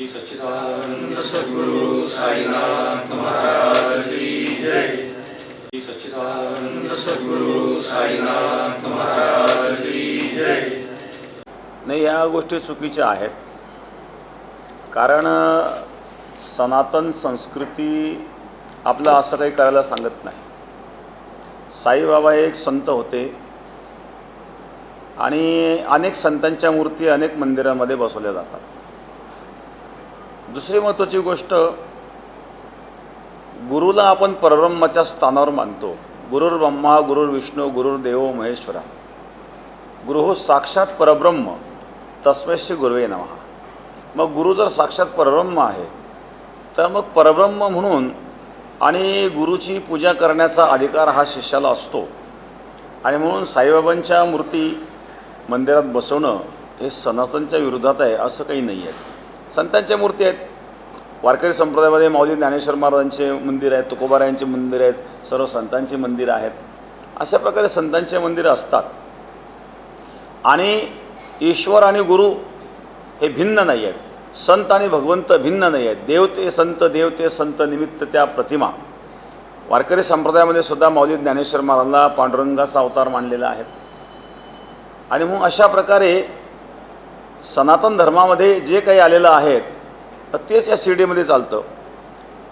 सच्चिदानंद सद्गुरु साईनाथ महाराज की जय। श्री सच्चिदानंद सद्गुरु साईनाथ महाराज की जय। नाही या गोष्टी चुकीच्या आहेत. कारण सनातन संस्कृती आपलं असं काही करायला सांगत नाही. साईबाबा हे एक संत होते. आणि अनेक संतांच्या मूर्ती अनेक मंदिरामध्ये बसवल्या जातात. दुसरी महत्त्वाची गोष्ट गुरुला आपण परब्रह्माच्या स्थानावर मानतो. गुरुर ब्रह्मा गुरुर विष्णू महेश्वरा. गुरु हो साक्षात परब्रह्म तस्मैश्य गुरुवे नमः. मग गुरु जर साक्षात परब्रह्म आहे तर मग परब्रह्म म्हणून आणि गुरुची पूजा करण्याचा अधिकार हा शिष्याला असतो. आणि म्हणून साईबाबांच्या मूर्ती मंदिरात बसवणं हे सनातनच्या विरोधात आहे असं काही नाही आहे संतांच्या मूर्ती आहेत. वारकरी संप्रदायामध्ये माऊली ज्ञानेश्वर महाराजांचे मंदिर आहेत तुकोबारायांचे मंदिर आहेत सर्व संतांची मंदिरं आहेत. अशा प्रकारे संतांचे मंदिरं असतात. आणि ईश्वर आणि गुरु हे भिन्न नाही आहेत. संत आणि भगवंत भिन्न नाही आहेत. देवते संत देवते संत निमित्त त्या प्रतिमा. वारकरी संप्रदायामध्ये सुद्धा माऊली ज्ञानेश्वर महाराजला पांडुरंगाचा अवतार मानलेला आहे. आणि मग अशा प्रकारे सनातन धर्मामध्ये जे काही आलेलं आहे तर तेच या शिर्डीमध्ये चालतं.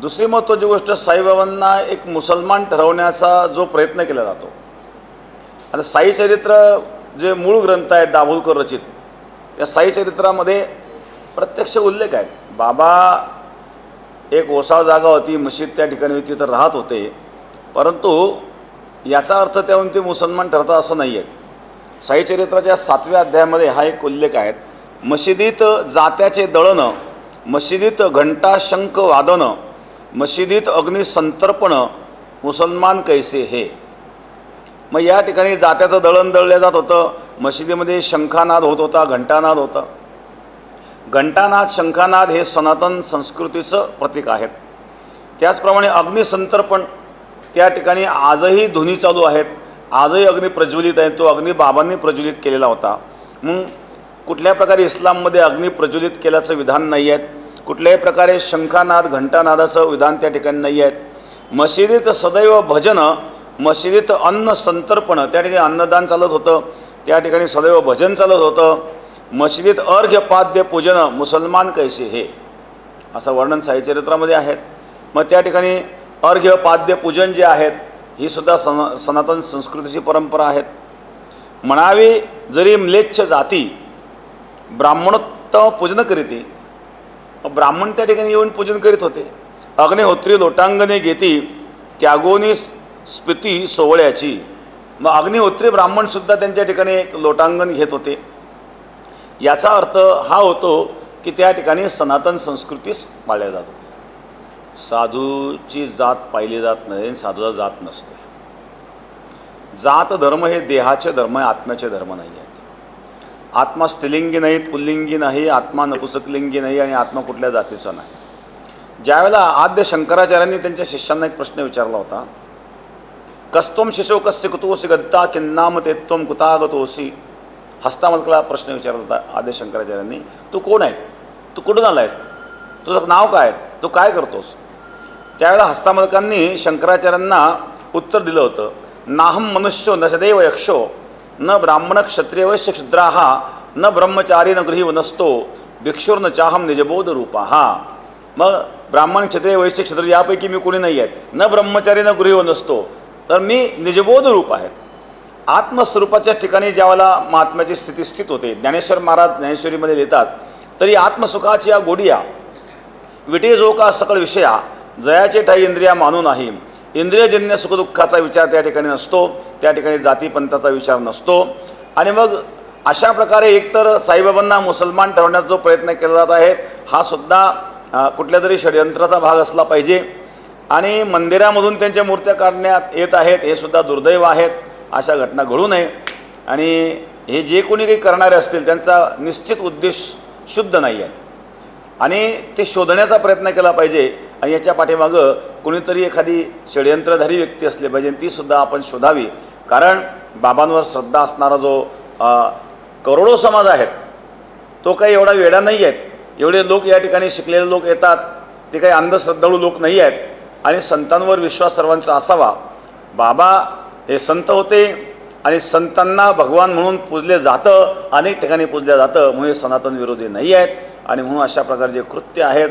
दुसरी महत्त्वाची गोष्ट साईबाबांना एक मुसलमान ठरवण्याचा जो प्रयत्न केला जातो. आणि साईचरित्र जे मूळ ग्रंथ आहेत दाभोलकर रचित त्या साईचरित्रामध्ये प्रत्यक्ष उल्लेख आहेत. बाबा एक ओसाळ जागा होती मशीद त्या ठिकाणी होती तर राहत होते. परंतु याचा अर्थ त्याहून ते मुसलमान ठरतात असं नाही आहे साईचरित्राच्या सातव्या अध्यायामध्ये हा एक उल्लेख आहे. मशिदीत जात्याचे दळणं मशिदीत घंटा शंख वादनं मशिदीत अग्निसंतर्पण मुसलमान कैसे हे? मग या ठिकाणी जात्याचं दळण दळलं जात होतं. मशिदीमध्ये शंखानाद होत होता घंटानाद होता. घंटानाद शंखानाद हे सनातन संस्कृतीचं प्रतीक आहेत. त्याचप्रमाणे अग्निसंतर्पण त्या ठिकाणी आजही धुनी चालू आहेत. आजही अग्नी प्रज्वलित आहे. तो अग्नी बाबांनी प्रज्वलित केलेला होता. मग कुठल्या प्रकारे इस्लाममध्ये अग्नी प्रज्वलित केल्याचं विधान नाही आहेत कुठल्याही प्रकारे शंखानाद घंटानादाचं विधान त्या ठिकाणी नाही आहेत मशिदीत सदैव भजन मशिदीत अन्न संतर्पण त्या ठिकाणी अन्नदान चालत होतं त्या ठिकाणी सदैव भजन चालत होतं. मशिदीत अर्घ्यपाद्य पूजनं पूजन मुसलमान कैसे हे? असं वर्णन साहिचरित्रामध्ये आहेत. मग त्या ठिकाणी अर्घ्यपाद्य पूजन जे आहेत ही सुद्धा सन सनातन संस्कृतीची परंपरा आहेत. म्हणावी जरी म्लेच्छ जाती ब्राह्मणोत्तम पूजन करीती. ब्राह्मण त्या ठिकाणी येऊन पूजन करीत होते. अग्निहोत्री लोटांगणे घेती त्यागोनी स्फिती सोहळ्याची मग अग्निहोत्री ब्राह्मणसुद्धा त्यांच्या ठिकाणी एक लोटांगण घेत होते. याचा अर्थ हा होतो की त्या ठिकाणी सनातन संस्कृतीच पाळल्या जात होती साधूची जात पाहिली जात नाही साधूचा जात नसते. जात धर्म हे देहाचे धर्म आहे आत्म्याचे धर्म नाही आहे आत्मा स्त्रीलिंगी नाही पुल्लिंगी नाही आत्मा नपुसकलिंगी नाही आणि आत्मा कुठल्या जातीचा नाही. ज्यावेळेला आद्य शंकराचार्यांनी त्यांच्या शिष्यांना एक प्रश्न विचारला होता कस्तोम शिशो कस्य कुतोसी गद्दा किन्नाम तेत्वम कुतागतोसी हस्तामलकला प्रश्न विचारला होता आद्य शंकराचार्यांनी तू कोण आहे तू कुठून आला आहे तुझं नाव काय आहे? तू काय करतोस? त्यावेळेला हस्तामलकांनी शंकराचार्यांना उत्तर दिलं होतं नाहम मनुष्यो न सदैव यक्षो न ब्राह्मण क्षत्रिय वैश्य क्षुद्राहा न ब्रह्मचारी न गृही वनस्तो भिक्षुर्न चाहम निजबोध रूपा। हा मग ब्राह्मण क्षत्रिय वैश्य क्षुद्र यापैकी मी कोणी नाही आहेत न ब्रह्मचारी न गृही नसतो तर मी निजबोध रूप आहे। आत्मस्वरूपाच्या ठिकाणी ज्यावेळेला महात्म्याची स्थिती स्थित होते ज्ञानेश्वर महाराज ज्ञानेश्वरीमध्ये देतात तरी आत्मसुखाची या गोडिया विटे जो का सकळ विषया जयाचे ठाई इंद्रिया मानू नाही इंद्रियजन्य सुखदुःखाचा विचार त्या ठिकाणी नसतो त्या ठिकाणी जातीपंथाचा विचार नसतो. आणि मग अशा प्रकारे एकतर साईबाबांना मुसलमान ठरवण्याचा जो प्रयत्न केला जात आहे हा सुद्धा कुठल्या तरी षडयंत्राचा भाग असला पाहिजे. आणि मंदिरामधून त्यांच्या मूर्त्या काढण्यात येत आहेत हे सुद्धा दुर्दैव आहेत अशा घटना घडू नये. आणि हे जे कोणी काही करणारे असतील त्यांचा निश्चित उद्देश शुद्ध नाही आहे आणि ते शोधण्याचा प्रयत्न केला पाहिजे. आणि याच्या पाठीमागं कोणीतरी एखादी षडयंत्रधारी व्यक्ती असली पाहिजे तीसुद्धा आपण शोधावी. कारण बाबांवर श्रद्धा असणारा जो करोडो समाज आहेत तो काही एवढा वेडा नाही आहेत. एवढे लोक या ठिकाणी शिकलेले लोक येतात ते काही अंधश्रद्धाळू लोक नाही आहेत. आणि संतांवर विश्वास सर्वांचा असावा. बाबा हे संत होते आणि संतांना भगवान म्हणून पूजले जातं अनेक ठिकाणी पूजलं जातं म्हणून हे सनातन विरोधी नाही आहेत. आणि म्हणून अशा प्रकारचे कृत्य आहेत.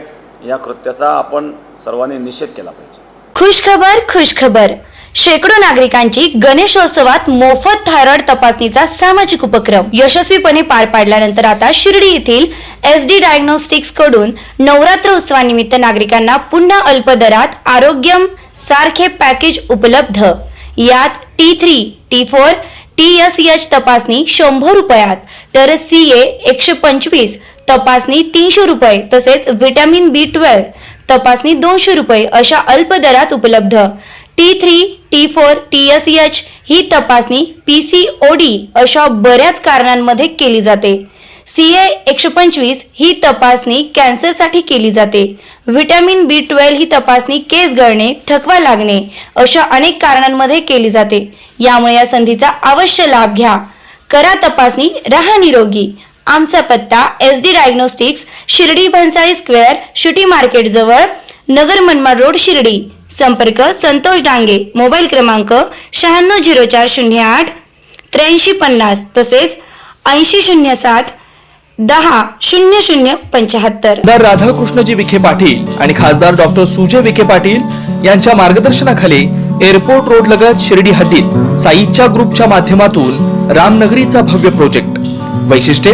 या कृत्याचा आपण सर्वांनी निषेध केला पाहिजे. खुशखबर खुशखबर शेकडो नागरिकांची गणेशोत्सवात मोफत थायरॉइड तपासणीचा सामाजिक उपक्रम यशस्वीपणे पार पाडल्यानंतर आता शिर्डी येथील एस डी डायग्नोस्टिक्सकडून नवरात्र उत्सवानिमित्त नागरिकांना पुन्हा अल्प दरात आरोग्यम सारखे पॅकेज उपलब्ध. यात T three T four T S H तपासणी शंभर रुपयात तर सी ए एकशे पंचवीस तपासणी तीनशे रुपये तसेच व्हिटॅमिन बी ट्वेल्व तपासणी दोनशे रुपये अशा अल्प दरात उपलब्ध. T three T four T S H ही तपासणी पी सी ओ डी अशा बऱ्याच कारणांमध्ये केली जाते. सी ए एकशे पंचवीस ही तपासणी कॅन्सरसाठी केली जाते. व्हिटॅमिन बी ट्वेल्व ही तपासणी केस गळणे थकवा लागणे अशा अनेक कारणांमध्ये केली जाते. यामुळे या संधीचा अवश्य लाभ घ्या. करा तपासणी राहा निरोगी. आमचा पत्ता S D diagnostics Shirdi Bhansali square city market जवळ नगर मनमाड रोड शिर्डी. संपर्क संतोष डांगे मोबाईल क्रमांक शहाण्णव झिरो चार शून्य आठ त्र्याऐंशी पन्नास तसेच ऐंशी शून्य सात दहा शून्य शून्य पंच्याहत्तर. आमदार राधाकृष्णजी विखे पाटील आणि खासदार डॉक्टर सुजय विखे पाटील यांच्या मार्गदर्शनाखाली एअरपोर्ट रोड लगत शिर्डी हद्दीत साईच्या ग्रुपच्या माध्यमातून रामनगरीचा भव्य प्रोजेक्ट. वैशिष्ट्ये